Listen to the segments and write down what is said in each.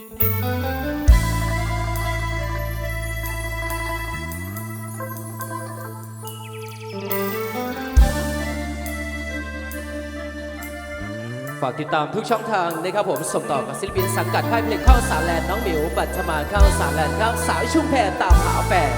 ฝากติดตามทุกช่องทางนะครับผมส่งต่อกับศิลปินสังกัดค่ายเพลงข้าวสารแลนด์น้องหมิวบัตรมาข้าวสารแลนด์ครับสาวชุ่มแพรตามหาแฟน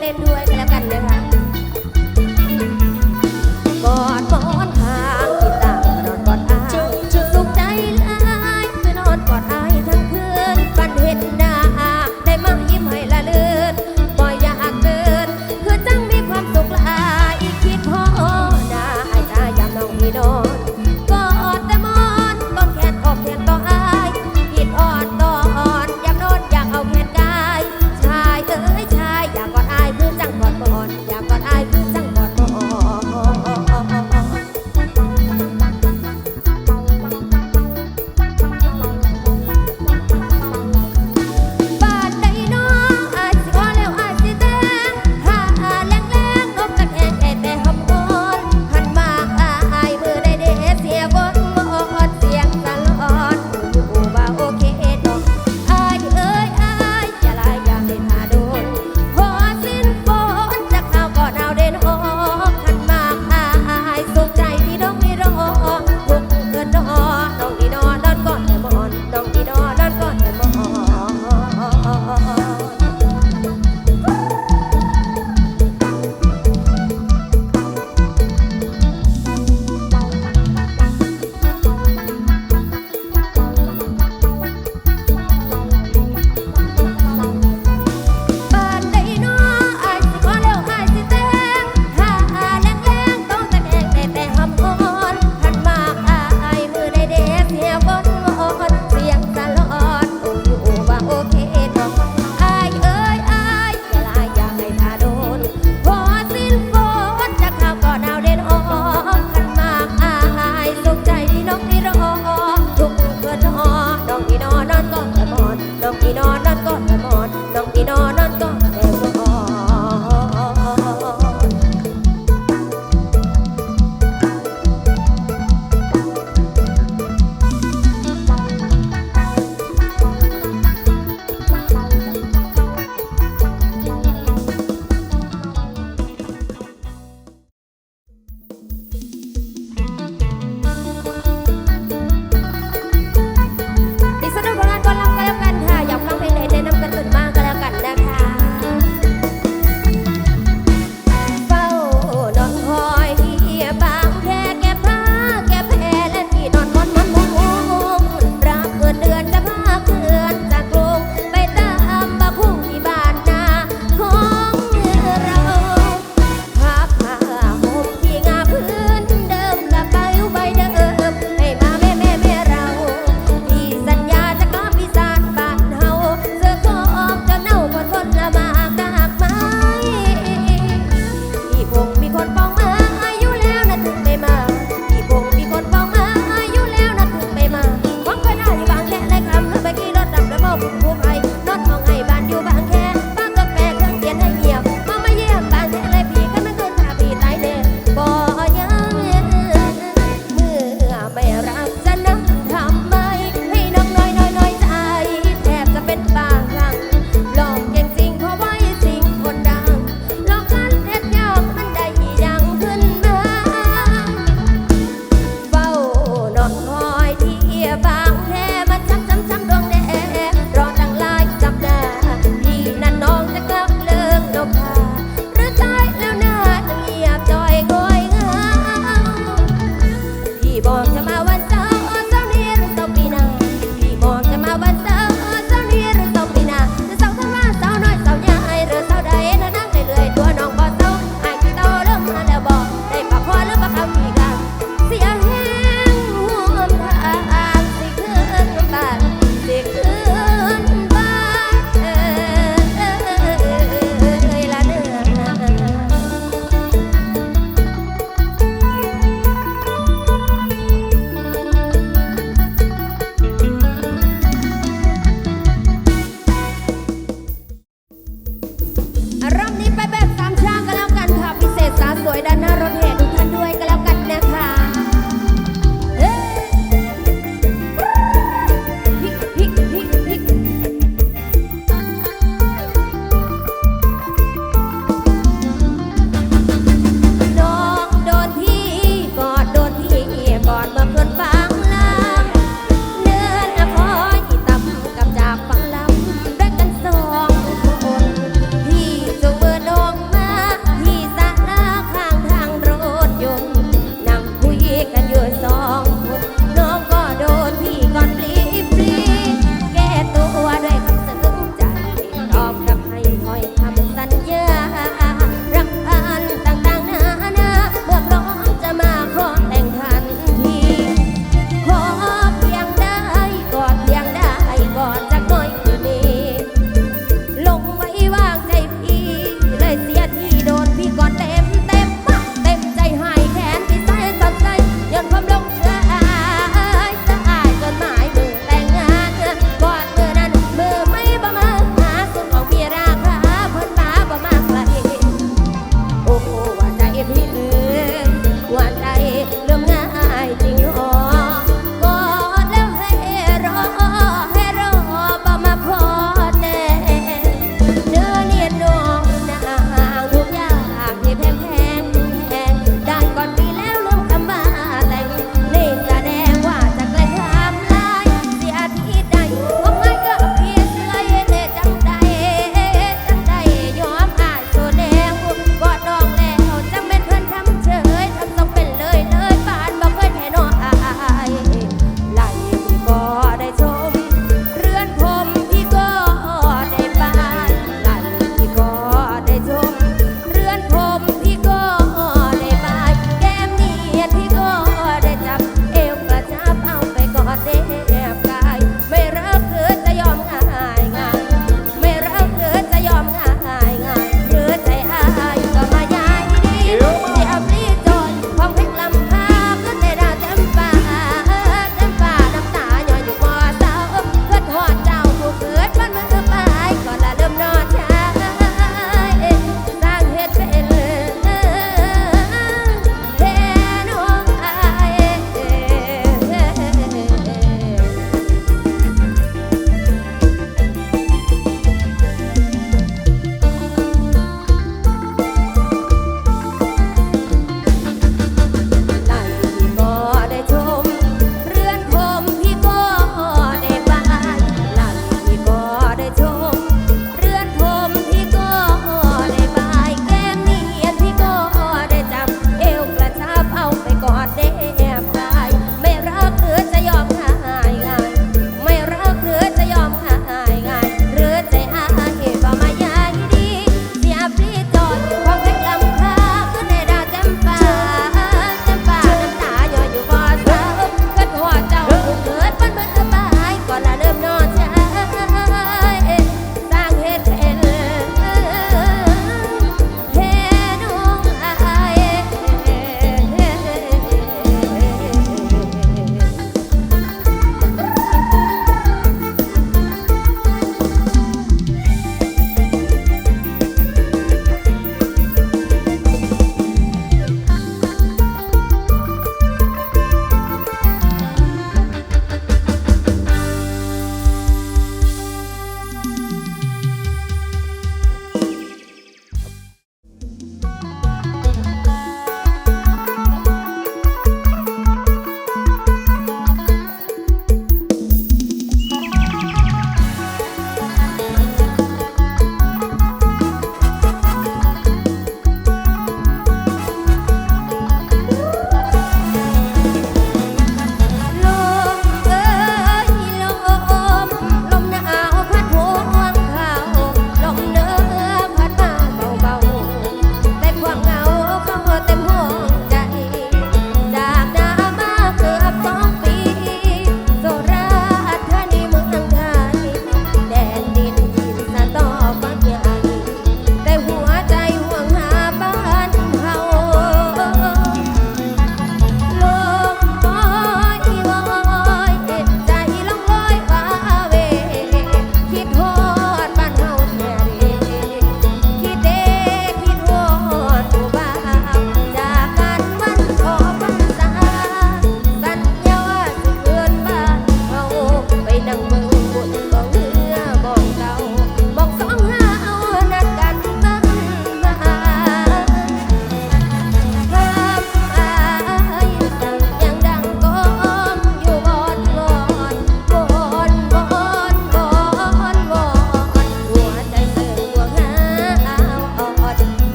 เต้นด้วยแล้ว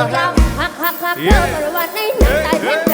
บอกฮักพักพักพักเธอวันในน้ำตาเพชร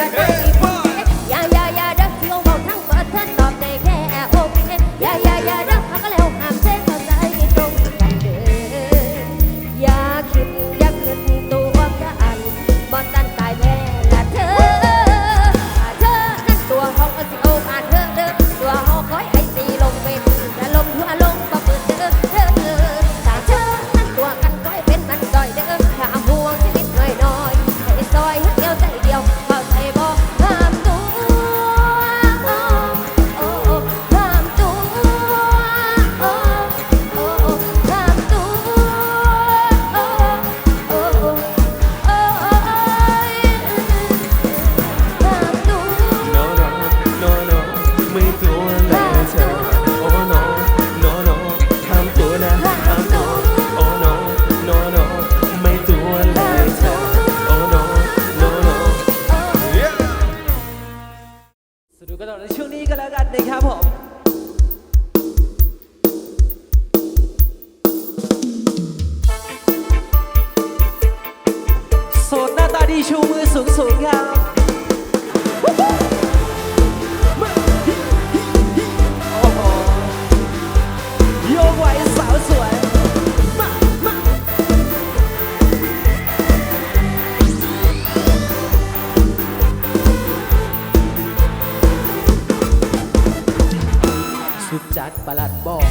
จัดประหลัดบอก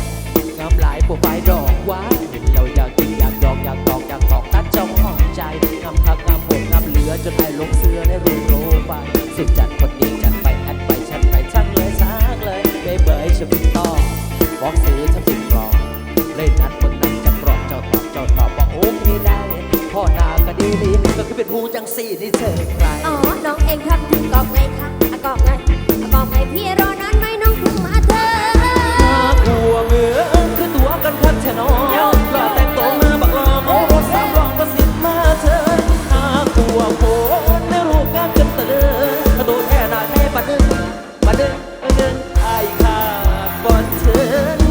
งามหลายผู้ไปดอ มาดึงดึงไอ้ขาดบอลเธอ